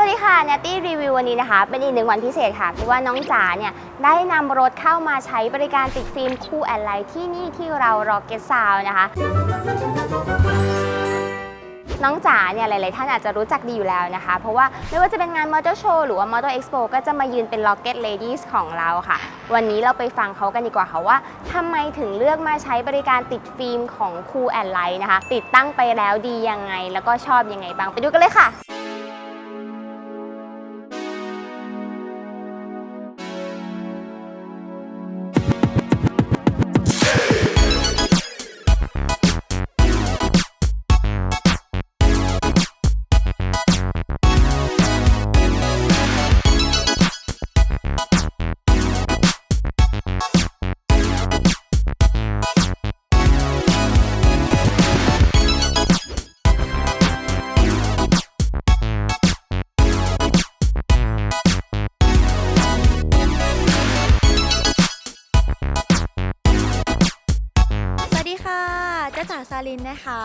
วัสดีค่ะ n นตตี้รีวิววันนี้นะคะ เป็นอีกหนึ่งวันพิเศษค่ะเพราะว่าน้องจ๋าเนี่ยได้นำรถเข้ามาใช้บริการติดฟิล์มคู่แอนไลท์ที่นี่ที่เรารอเกตซาวนะคะน้องจ๋าเนี่ยหลาย ๆ ท่านอาจจะรู้จักดีอยู่แล้วนะคะ เพราะว่าไม่ว่าจะเป็นงานมอเตอร์โชว์หรือว่า Motor Expo ก็จะมายืนเป็น Rocket Ladies ของเราค่ะ วันนี้เราไปฟังเขากันดีกว่าค่ะว่าทำไมถึงเลือกมาใช้บริการติดฟิล์มของ Cool and Light นะคะ ติดตั้งไปแล้วดียังไง แล้วก็ชอบยังไงบ้างไปดูกันเลยค่ะ จ้าจ๋าซาลินนะคะ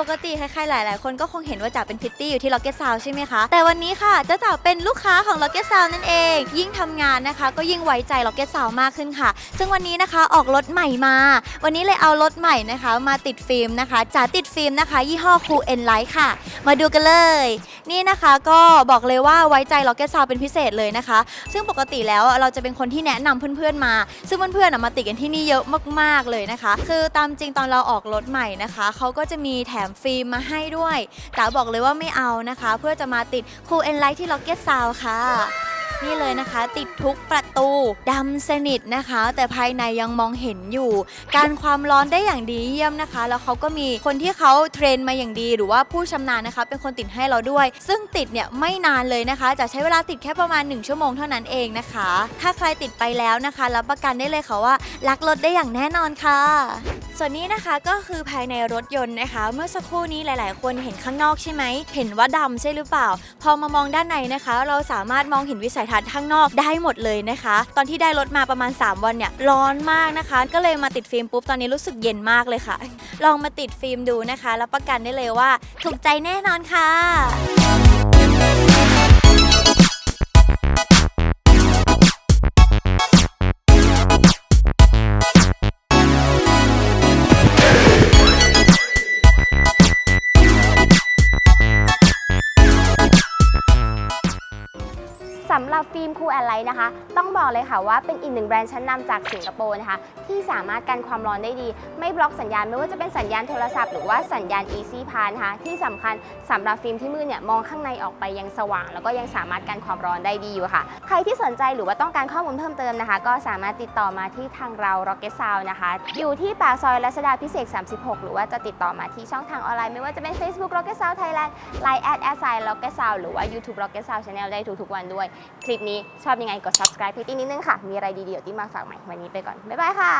ปกติใครๆหลาย ๆ คนก็คงเห็นว่าจ๋าเป็นพิตตี้อยู่ที่ Rocket Sound ใช่ไหมคะ แต่วันนี้ค่ะจ้าจ๋าเป็นลูกค้าของ Rocket Sound นั่นเอง ยิ่งทำงานนะคะ ก็ยิ่งไว้ใจ Rocket Sound มากขึ้นค่ะ ซึ่งวันนี้นะคะออกรถใหม่มา วันนี้เลยเอารถใหม่นะคะ มาติดฟิล์มนะคะจ๋าติดฟิล์มนะคะ ยี่ห้อ Cool N Light ค่ะ มาดูกันเลย นี่นะคะก็บอกเลยว่าไว้ใจล็อกเก็ตซาวเป็นพิเศษเลยนะคะ ซึ่งปกติแล้วเราจะเป็นคนที่แนะนำเพื่อนๆมา ซึ่งเพื่อนๆมาติดกันที่นี่เยอะมากๆเลยนะคะ คือตามจริงตอนเราออกรถใหม่นะคะ เขาก็จะมีแถมฟิล์มมาให้ด้วยแต่บอกเลยว่าไม่เอานะคะ เพื่อจะมาติดคูลเอนไลท์ที่ล็อกเก็ตซาวค่ะนี่เลยนะคะ ติดทุกประ ตูดำสนิทนะคะ แต่ภายในยังมองเห็นอยู่ การความร้อนได้อย่างดีเยี่ยมนะคะ แล้วเขาก็มีคนที่เขาเทรนมาอย่างดีหรือว่าผู้ชำนาญนะคะ เป็นคนติดให้เราด้วย ซึ่งติดเนี่ยไม่นานเลยนะคะ จะใช้เวลาติดแค่ประมาณ 1 ชั่วโมงเท่านั้นเองนะคะ ถ้าใครติดไปแล้วนะคะรับประกันได้เลยค่ะว่ารักรถได้อย่างแน่นอนค่ะส่วนนี้นะคะก็คือภายในรถยนต์นะคะ เมื่อสักครู่นี้หลาย ๆ คนเห็นข้างนอกใช่ไหม เห็นว่าดำใช่หรือเปล่า พอมามองด้านในนะคะ เราสามารถมองเห็นวิสัยทัศน์ข้างนอกได้หมดเลยนะคะตอนที่ได้รถมาประมาณ 3 วันเนี่ย ร้อนมากนะคะ ก็เลยมาติดฟิล์มปุ๊บ ตอนนี้รู้สึกเย็นมากเลยค่ะ ลองมาติดฟิล์มดูนะคะ รับประกันได้เลยว่า ถูกใจแน่นอนค่ะ สำหรับฟิล์มคูแอนไลท์นะคะ ต้องบอกเลยค่ะว่าเป็นอีกหนึ่งแบรนด์ชั้นนำจากสิงคโปร์นะคะ ที่สามารถกันความร้อนได้ดี ไม่บล็อกสัญญาณไม่ว่าจะเป็นสัญญาณโทรศัพท์ หรือว่าสัญญาณ Easy p a s นะคะที่สำคัญสำหรับฟิล์มที่มืดเนี่ยมองข้างในออกไปยังสว่าง แล้วก็ยังสามารถกันความร้อนได้ดีอยู่ค่ะ ใครที่สนใจหรือว่าต้องการข้อมูลเพิ่มเติมนะคะ ก็สามารถติดต่อมาที่ทางเรา Rocket Sound นะคะ อยู่ที่ปากซอยรัชดาพิเศษ 36 หรือว่าจะติดต่อมาที่ช่องทางออนไลน์ไม่ว่าจะเป็น Facebook Rocket Sound Thailand Line at s i Rocket Sound หรือว่า YouTube Rocket Sound Channel ได้ทุกๆวันด้วยคลิปนี้ชอบยังไงกด subscribe พี่ตี้นิดนึงค่ะ มีอะไรดีๆเดี๋ยวที่มาฝากใหม่ วันนี้ไปก่อน บ๊ายบายค่ะ